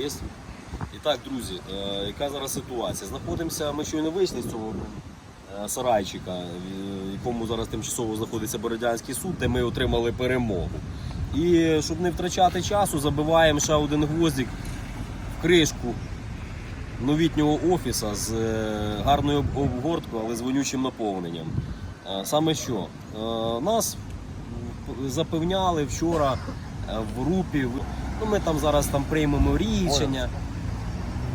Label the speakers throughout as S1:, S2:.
S1: Є. І так, друзі, е, яка зараз ситуація? Знаходимося, ми щойно вийшли з цього е, сарайчика, в якому зараз тимчасово знаходиться Бородянський суд, де ми отримали перемогу. І щоб не втрачати часу, забиваємо ще один гвоздик в кришку новітнього офіса з е, гарною обгорткою, але з вонючим наповненням. Е, Саме що? Е, Нас запевняли вчора е, в групі. Ну, ми там зараз там приймемо рішення.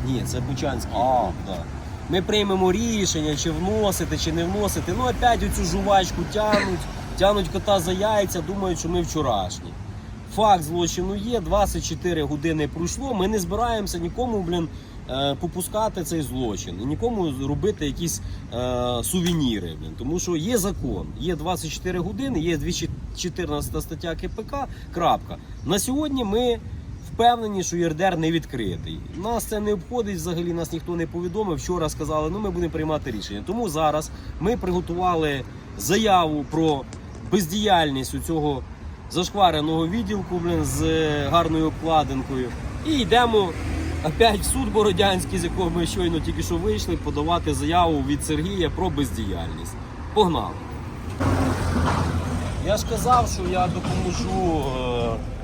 S1: Ні, це Бучанський.
S2: А.
S1: Да. Ми приймемо рішення, чи вносити, чи не вносити. Ну, опять оцю жувачку тянуть, тянуть кота за яйця, думають, що ми вчорашні. Факт злочину є, 24 години пройшло. Ми не збираємося нікому, блін, е, попускати цей злочин і нікому робити якісь е, сувеніри. Блін. Тому що є закон, є 24 години, є 214 стаття КПК. Крапка. На сьогодні ми впевнені, що ЄРДР не відкритий. Нас це не обходить, взагалі нас ніхто не повідомив. Вчора сказали, ну ми будемо приймати рішення. Тому зараз ми приготували заяву про бездіяльність у цього зашквареного відділку блін, з е, гарною обкладинкою. І йдемо опять в суд Бородянський, з якого ми щойно тільки що вийшли, подавати заяву від Сергія про бездіяльність. Погнали! Я ж казав, що я допоможу е,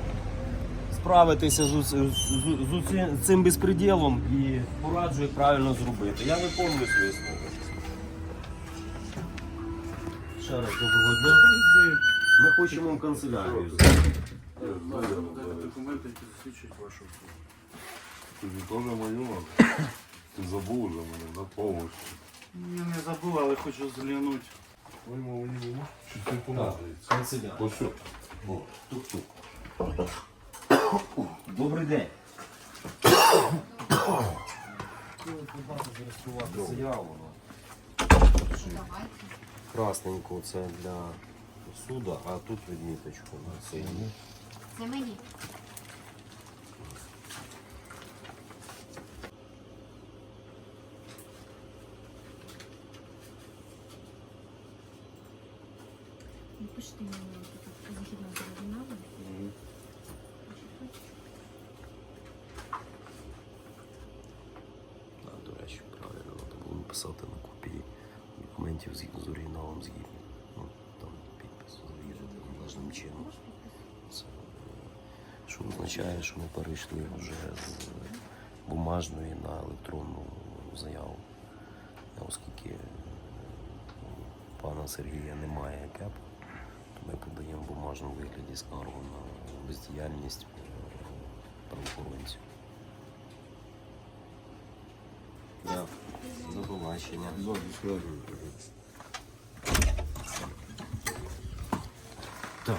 S1: справитися з, з, з, з цим безпреділом і пораджу, як правильно зробити. Я виконую свої слова. Ще раз доброго дня. Ми хочемо в канцелярію.
S3: Документи, які засвідчують вашу.
S2: Тобі теж мою надо? Ти забув вже мене на помощь.
S3: Я не забув, але хочу зглянути.
S2: Ой, не. Чи ти
S1: Так,
S2: помагається?
S1: канцелярія.
S2: Ось що?
S1: Тук-тук. Добрий день. Красненько це для суду, а тут відміточку на цей.
S4: Це мені. Напишите мені тут західного оригіналу.
S1: А, до речі, правильно, треба на копії документів з оригіналом згідно. Ну, там підпис завірити належним чином. Це, е, що означає, що ми перейшли вже з бумажної на електронну заяву. Оскільки е, пана Сергія немає КЕП, то ми подаємо в бумажному вигляді скаргу на бездіяльність е, правоохоронців. Да. До. Так,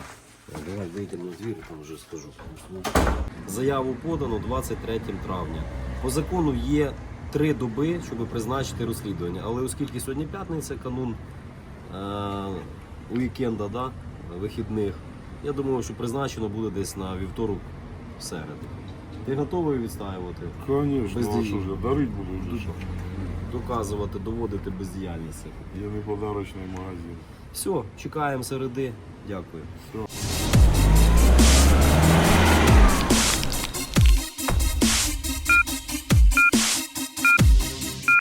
S1: давай вийдемо на двір, там вже скажу. Заяву подано 23 травня. По закону є три доби, щоб призначити розслідування. Але оскільки сьогодні п'ятниця, канун е- уікенда, да, вихідних, я думаю, що призначено буде десь на вівторок середу. Ти готовий відстаювати?
S2: Конечно,
S1: Без
S2: а що ж, я дарить буду вже що?
S1: Доказувати, доводити бездіяльність.
S2: Я не подарочний магазин.
S1: Все, чекаємо середи. Дякую.
S2: Все.